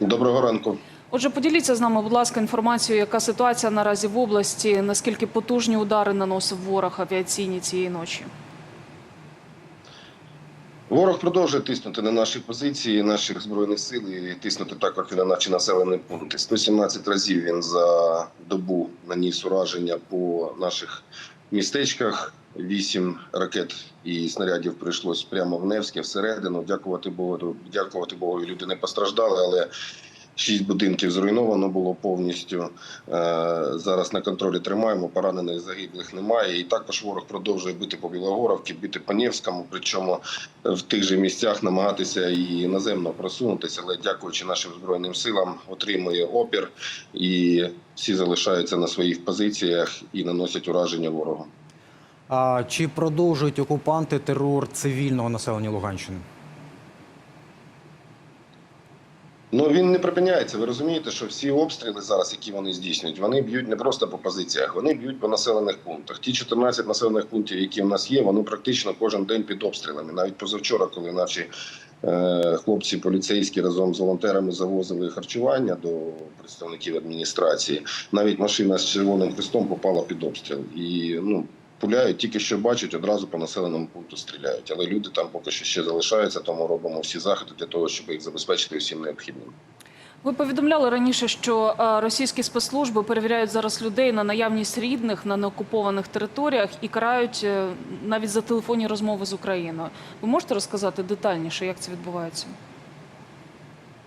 Доброго ранку. Отже, поділіться з нами, будь ласка, інформацією, яка ситуація наразі в області, наскільки потужні удари наносив ворог авіаційні цієї ночі. Ворог продовжує тиснути на наші позиції, наших збройних сил і тиснути також і на наші населені пункти. 117 разів він за добу наніс ураження по наших містечках. Вісім ракет і снарядів прийшлось прямо в Невське всередину. Дякувати Богу, дякувати Богу, люди не постраждали, але шість будинків зруйновано було повністю. Е, Зараз на контролі тримаємо. Поранених загиблих немає. І також ворог продовжує бити по Білогоровці, бити по Невському. Причому в тих же місцях намагатися і наземно просунутися, але дякуючи нашим збройним силам, отримує опір і всі залишаються на своїх позиціях і наносять ураження ворогу. А чи продовжують окупанти терор цивільного населення Луганщини? Ну він не припиняється. Ви розумієте, що всі обстріли зараз, які вони здійснюють, вони б'ють не просто по позиціях, вони б'ють по населених пунктах. Ті 14 населених пунктів, які в нас є, вони практично кожен день під обстрілами. Навіть позавчора, коли наші е, хлопці поліцейські разом з волонтерами завозили харчування до представників адміністрації, навіть машина з червоним хрестом попала під обстріл. І ну пуляють, тільки що бачать, одразу по населеному пункту стріляють. Але люди там поки що ще залишаються, тому робимо всі заходи для того, щоб їх забезпечити всім необхідним. Ви повідомляли раніше, що е, російські спецслужби перевіряють зараз людей на наявність рідних на неокупованих територіях і карають е, навіть за телефонні розмови з Україною. Ви можете розказати детальніше, як це відбувається?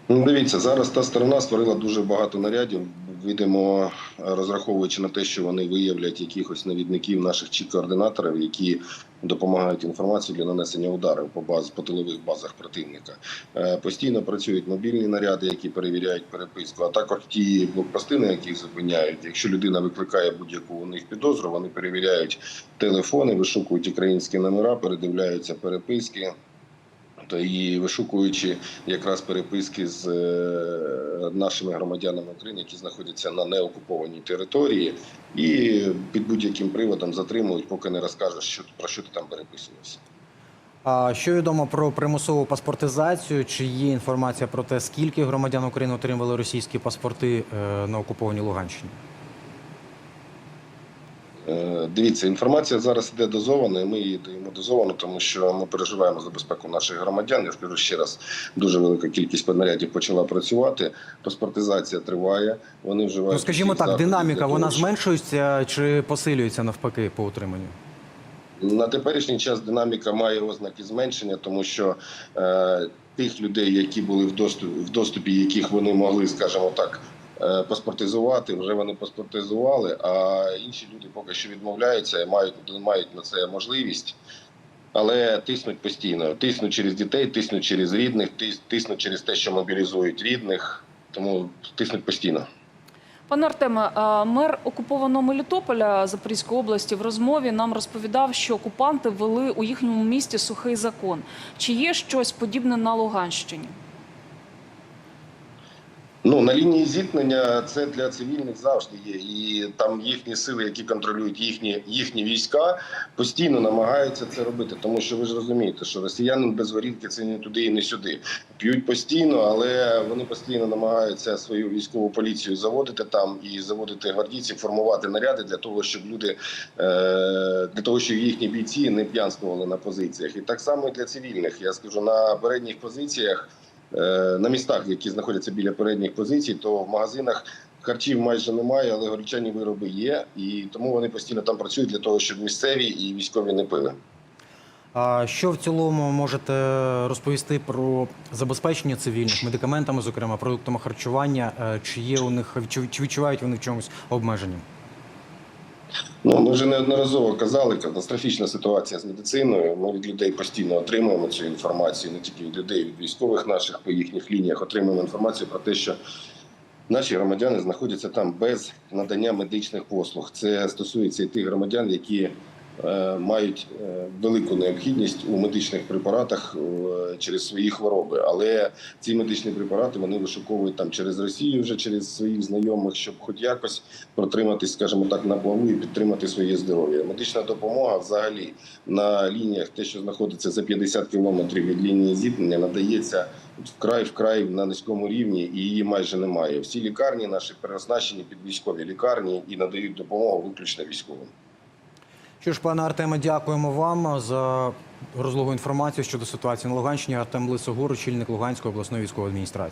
Ну, дивіться, зараз та сторона створила дуже багато нарядів. Видимо, розраховуючи на те, що вони виявлять якихось навідників наших чи координаторів, які допомагають інформацію для нанесення ударів по баз по тилових базах противника. Е, Постійно працюють мобільні наряди, які перевіряють переписку, а також ті блокпости, на яких зупиняють. Якщо людина викликає будь-яку у них підозру, вони перевіряють телефони, вишукують українські номера, передивляються переписки. Та і вишукуючи якраз переписки з е, нашими громадянами України, які знаходяться на неокупованій території, і під будь-яким приводом затримують, поки не розкажеш, що про що ти там переписувався. А що відомо про примусову паспортизацію? Чи є інформація про те, скільки громадян України отримали російські паспорти е, на окупованій Луганщині? Е, Дивіться, інформація зараз іде дозована, і ми її даємо дозовану, тому що ми переживаємо за безпеку наших громадян. Я скажу ще раз, дуже велика кількість нарядів почала працювати. Паспортизація триває. Вони вживають Ну, скажімо так, динаміка вона зменшується чи посилюється навпаки по утриманню? На теперішній час динаміка має ознаки зменшення, тому що е, тих людей, які були в доступі, в доступі, яких вони могли, скажімо так, паспортизувати, вже вони паспортизували. А інші люди поки що відмовляються, і мають мають на це можливість. Але тиснуть постійно. Тиснуть через дітей, тиснуть через рідних, тиснуть через те, що мобілізують рідних. Тому тиснуть постійно. Пане Артеме, мер окупованого Мелітополя Запорізької області в розмові нам розповідав, що окупанти ввели у їхньому місті сухий закон. Чи є щось подібне на Луганщині? Ну на лінії зіткнення це для цивільних завжди є, і там їхні сили, які контролюють їхні їхні війська, постійно намагаються це робити. Тому що ви ж розумієте, що росіянин без горілки це не туди і не сюди. П'ють постійно, але вони постійно намагаються свою військову поліцію заводити там і заводити гвардійців, формувати наряди для того, щоб люди е, для того, щоб їхні бійці не п'янствували на позиціях. І так само і для цивільних. Я скажу на передніх позиціях. Е, на містах, які знаходяться біля передніх позицій, то в магазинах харчів майже немає, але горілчані вироби є, і тому вони постійно там працюють для того, щоб місцеві і військові не пили. А що в цілому можете розповісти про забезпечення цивільних медикаментами, зокрема продуктами харчування? Е, Чи є у них чи відчувають вони в чомусь обмеження? Ну ми вже неодноразово казали, катастрофічна ситуація з медициною. Ми від людей постійно отримуємо цю інформацію, не тільки від людей, від військових наших по їхніх лініях отримуємо інформацію про те, що наші громадяни знаходяться там без надання медичних послуг. Це стосується і тих громадян, які мають е, велику необхідність у медичних препаратах е, через свої хвороби. Але ці медичні препарати вони вишуковують там через Росію, вже через своїх знайомих, щоб хоч якось протриматись, скажімо так, на плаву і підтримати своє здоров'я. Медична допомога взагалі на лініях, те, що знаходиться за 50 кілометрів від лінії зіткнення, надається вкрай вкрай на низькому рівні, і її майже немає. Всі лікарні наші переоснащені під військові лікарні і надають допомогу виключно військовим. Що ж, пане Артеме, дякуємо вам за розлогу інформацію щодо ситуації на Луганщині. Артем Лисогор, очільник Луганської обласної військової адміністрації.